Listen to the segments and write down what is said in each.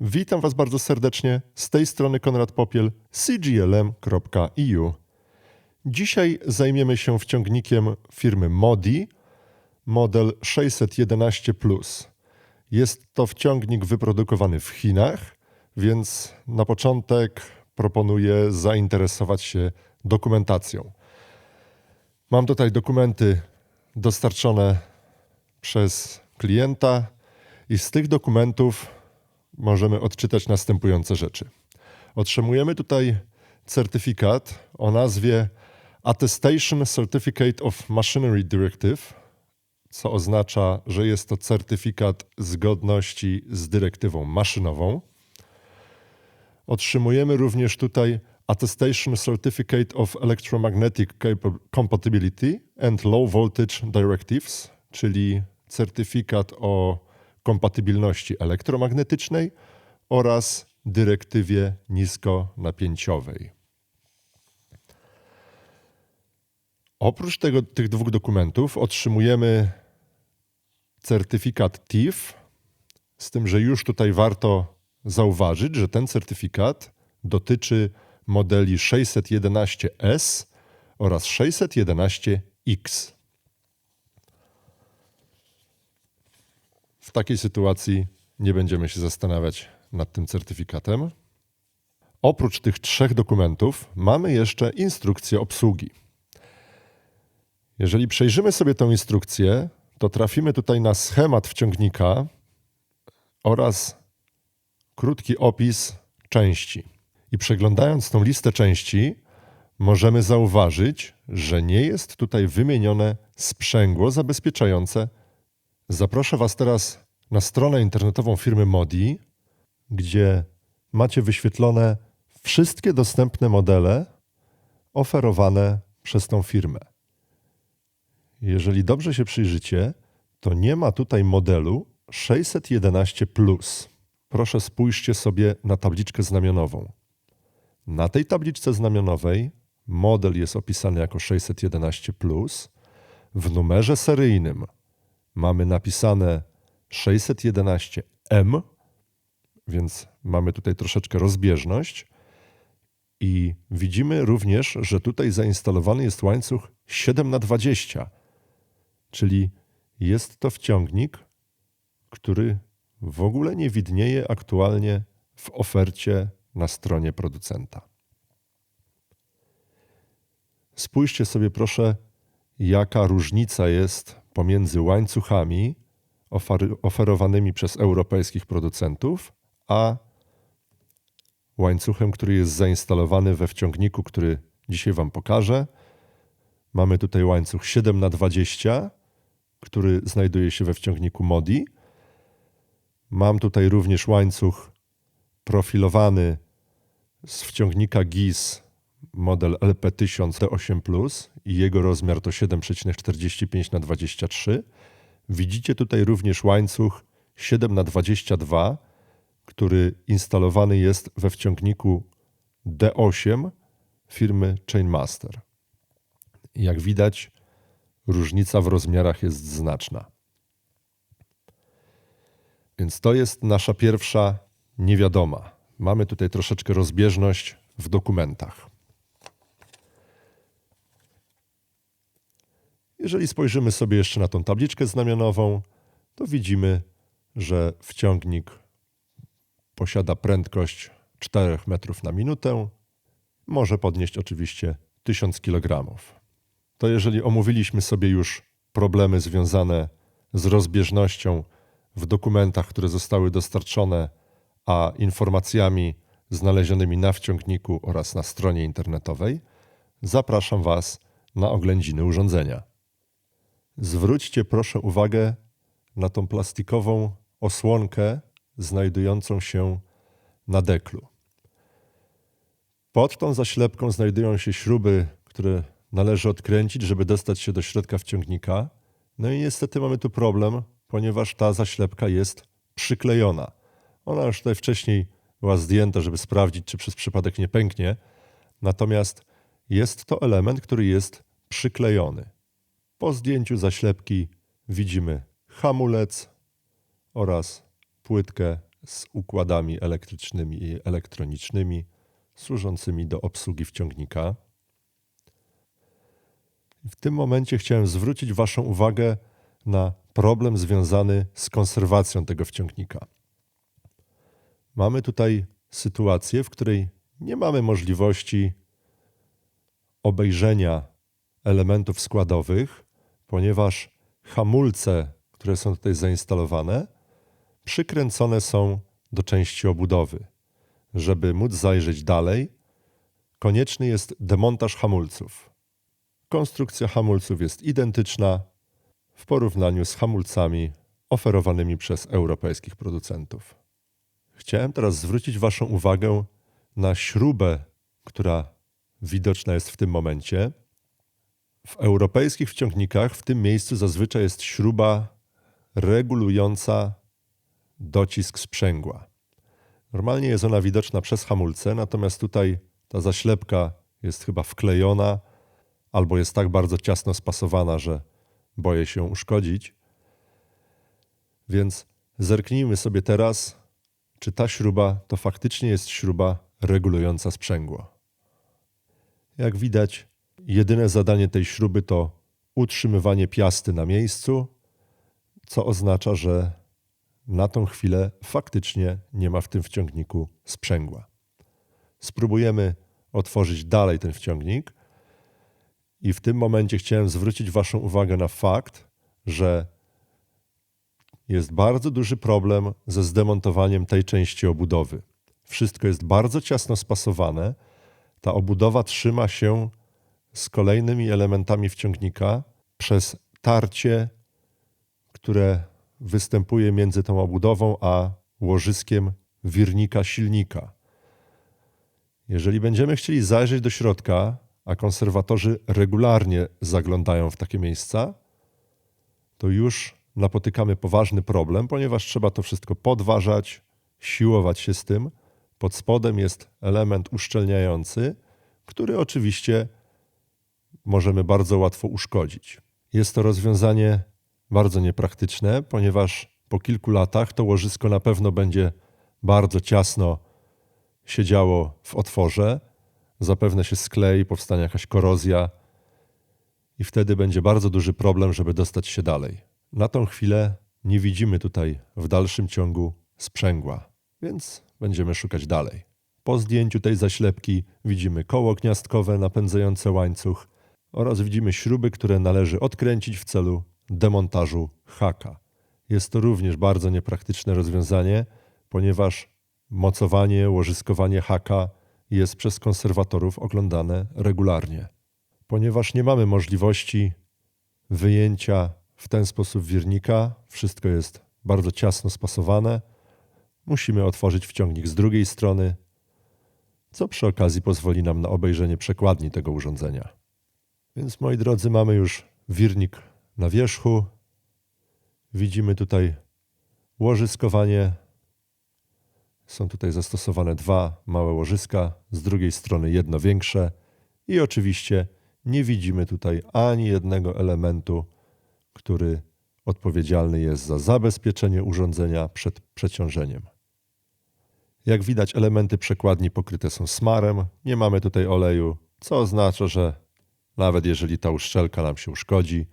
Witam Was bardzo serdecznie. Z tej strony Konrad Popiel, cglm.eu. Dzisiaj zajmiemy się wciągnikiem firmy Modi, model 611. Jest to wciągnik wyprodukowany w Chinach, więc na początek proponuję zainteresować się dokumentacją. Mam tutaj dokumenty dostarczone przez klienta i z tych dokumentów możemy odczytać następujące rzeczy. Otrzymujemy tutaj certyfikat o nazwie Attestation Certificate of Machinery Directive, co oznacza, że jest to certyfikat zgodności z dyrektywą maszynową. Otrzymujemy również tutaj Attestation Certificate of Electromagnetic Compatibility and Low Voltage Directives, czyli certyfikat o kompatybilności elektromagnetycznej oraz dyrektywie niskonapięciowej. Oprócz tego, tych dwóch dokumentów otrzymujemy certyfikat TIF, z tym, że już tutaj warto zauważyć, że ten certyfikat dotyczy modeli 611S oraz 611X. W takiej sytuacji nie będziemy się zastanawiać nad tym certyfikatem. Oprócz tych trzech dokumentów mamy jeszcze instrukcję obsługi. Jeżeli przejrzymy sobie tę instrukcję, to trafimy tutaj na schemat wciągnika oraz krótki opis części. I przeglądając tą listę części, możemy zauważyć, że nie jest tutaj wymienione sprzęgło zabezpieczające. Zaproszę Was teraz na stronę internetową firmy Modi, gdzie macie wyświetlone wszystkie dostępne modele oferowane przez tą firmę. Jeżeli dobrze się przyjrzycie, to nie ma tutaj modelu 611. Proszę spójrzcie sobie na tabliczkę znamionową. Na tej tabliczce znamionowej model jest opisany jako 611. W numerze seryjnym mamy napisane 611M, więc mamy tutaj troszeczkę rozbieżność. I widzimy również, że tutaj zainstalowany jest łańcuch 7 na 20 czyli jest to wciągnik, który w ogóle nie widnieje aktualnie w ofercie na stronie producenta. Spójrzcie sobie proszę, jaka różnica jest pomiędzy łańcuchami ofer- oferowanymi przez europejskich producentów, a łańcuchem, który jest zainstalowany we wciągniku, który dzisiaj Wam pokażę. Mamy tutaj łańcuch 7 na 20 który znajduje się we wciągniku Modi. Mam tutaj również łańcuch profilowany z wciągnika GIS model LP1000 i jego rozmiar to 7,45 na 23. Widzicie tutaj również łańcuch 7 na 22, który instalowany jest we wciągniku D8 firmy Chainmaster. Jak widać, różnica w rozmiarach jest znaczna. Więc to jest nasza pierwsza niewiadoma. Mamy tutaj troszeczkę rozbieżność w dokumentach. Jeżeli spojrzymy sobie jeszcze na tą tabliczkę znamionową, to widzimy, że wciągnik posiada prędkość 4 metrów na minutę. Może podnieść oczywiście 1000 kg to jeżeli omówiliśmy sobie już problemy związane z rozbieżnością w dokumentach, które zostały dostarczone, a informacjami znalezionymi na wciągniku oraz na stronie internetowej, zapraszam Was na oględziny urządzenia. Zwróćcie proszę uwagę na tą plastikową osłonkę znajdującą się na deklu. Pod tą zaślepką znajdują się śruby, które należy odkręcić, żeby dostać się do środka wciągnika. No i niestety mamy tu problem, ponieważ ta zaślepka jest przyklejona. Ona już tutaj wcześniej była zdjęta, żeby sprawdzić, czy przez przypadek nie pęknie. Natomiast jest to element, który jest przyklejony. Po zdjęciu zaślepki widzimy hamulec oraz płytkę z układami elektrycznymi i elektronicznymi służącymi do obsługi wciągnika. W tym momencie chciałem zwrócić Waszą uwagę na problem związany z konserwacją tego wciągnika. Mamy tutaj sytuację, w której nie mamy możliwości obejrzenia elementów składowych, ponieważ hamulce, które są tutaj zainstalowane, przykręcone są do części obudowy. Żeby móc zajrzeć dalej, konieczny jest demontaż hamulców. Konstrukcja hamulców jest identyczna w porównaniu z hamulcami oferowanymi przez europejskich producentów. Chciałem teraz zwrócić Waszą uwagę na śrubę, która widoczna jest w tym momencie. W europejskich wciągnikach w tym miejscu zazwyczaj jest śruba regulująca docisk sprzęgła. Normalnie jest ona widoczna przez hamulce, natomiast tutaj ta zaślepka jest chyba wklejona albo jest tak bardzo ciasno spasowana, że boję się uszkodzić. Więc zerknijmy sobie teraz, czy ta śruba to faktycznie jest śruba regulująca sprzęgło. Jak widać, jedyne zadanie tej śruby to utrzymywanie piasty na miejscu, co oznacza, że na tą chwilę faktycznie nie ma w tym wciągniku sprzęgła. Spróbujemy otworzyć dalej ten wciągnik i w tym momencie chciałem zwrócić Waszą uwagę na fakt, że jest bardzo duży problem ze zdemontowaniem tej części obudowy. Wszystko jest bardzo ciasno spasowane. Ta obudowa trzyma się z kolejnymi elementami wciągnika przez tarcie, które występuje między tą obudową a łożyskiem wirnika silnika. Jeżeli będziemy chcieli zajrzeć do środka, a konserwatorzy regularnie zaglądają w takie miejsca, to już napotykamy poważny problem, ponieważ trzeba to wszystko podważać, siłować się z tym. Pod spodem jest element uszczelniający, który oczywiście możemy bardzo łatwo uszkodzić. Jest to rozwiązanie bardzo niepraktyczne, ponieważ po kilku latach to łożysko na pewno będzie bardzo ciasno siedziało w otworze, zapewne się sklei, powstanie jakaś korozja i wtedy będzie bardzo duży problem, żeby dostać się dalej. Na tą chwilę nie widzimy tutaj w dalszym ciągu sprzęgła, więc będziemy szukać dalej. Po zdjęciu tej zaślepki widzimy koło gniazdkowe napędzające łańcuch oraz widzimy śruby, które należy odkręcić w celu demontażu haka. Jest to również bardzo niepraktyczne rozwiązanie, ponieważ mocowanie, łożyskowanie haka jest przez konserwatorów oglądane regularnie. Ponieważ nie mamy możliwości wyjęcia w ten sposób wirnika, wszystko jest bardzo ciasno spasowane, musimy otworzyć wciągnik z drugiej strony, co przy okazji pozwoli nam na obejrzenie przekładni tego urządzenia. Więc moi drodzy, mamy już wirnik na wierzchu. Widzimy tutaj łożyskowanie. Są tutaj zastosowane dwa małe łożyska, z drugiej strony jedno większe i oczywiście nie widzimy tutaj ani jednego elementu, który odpowiedzialny jest za zabezpieczenie urządzenia przed przeciążeniem. Jak widać, elementy przekładni pokryte są smarem, nie mamy tutaj oleju, co oznacza, że nawet jeżeli ta uszczelka nam się uszkodzi,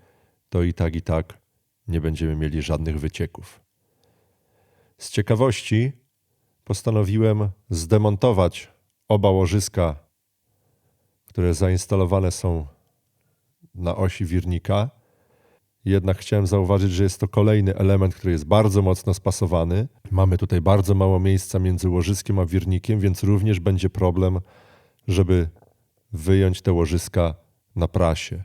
to i tak, i tak nie będziemy mieli żadnych wycieków. Z ciekawości postanowiłem zdemontować oba łożyska, które zainstalowane są na osi wirnika. Jednak chciałem zauważyć, że jest to kolejny element, który jest bardzo mocno spasowany. Mamy tutaj bardzo mało miejsca między łożyskiem a wirnikiem, więc również będzie problem, żeby wyjąć te łożyska na prasie.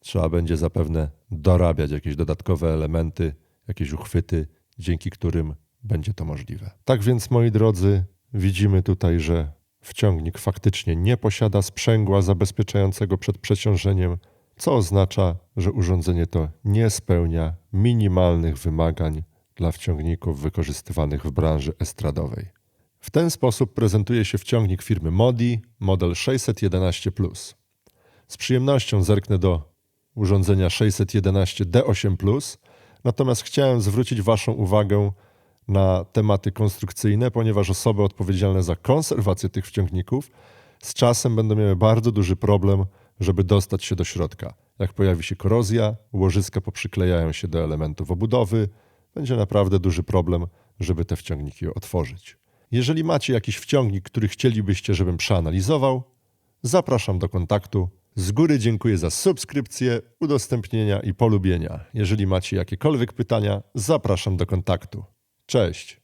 Trzeba będzie zapewne dorabiać jakieś dodatkowe elementy, jakieś uchwyty, dzięki którym będzie to możliwe. Tak więc, moi drodzy, widzimy tutaj, że wciągnik faktycznie nie posiada sprzęgła zabezpieczającego przed przeciążeniem, co oznacza, że urządzenie to nie spełnia minimalnych wymagań dla wciągników wykorzystywanych w branży estradowej. W ten sposób prezentuje się wciągnik firmy Modi, model 611. Z przyjemnością zerknę do urządzenia 611 D8+, natomiast chciałem zwrócić Waszą uwagę na tematy konstrukcyjne, ponieważ osoby odpowiedzialne za konserwację tych wciągników z czasem będą miały bardzo duży problem, żeby dostać się do środka. Jak pojawi się korozja, łożyska poprzyklejają się do elementów obudowy, będzie naprawdę duży problem, żeby te wciągniki otworzyć. Jeżeli macie jakiś wciągnik, który chcielibyście, żebym przeanalizował, zapraszam do kontaktu. Z góry dziękuję za subskrypcję, udostępnienia i polubienia. Jeżeli macie jakiekolwiek pytania, zapraszam do kontaktu. Cześć!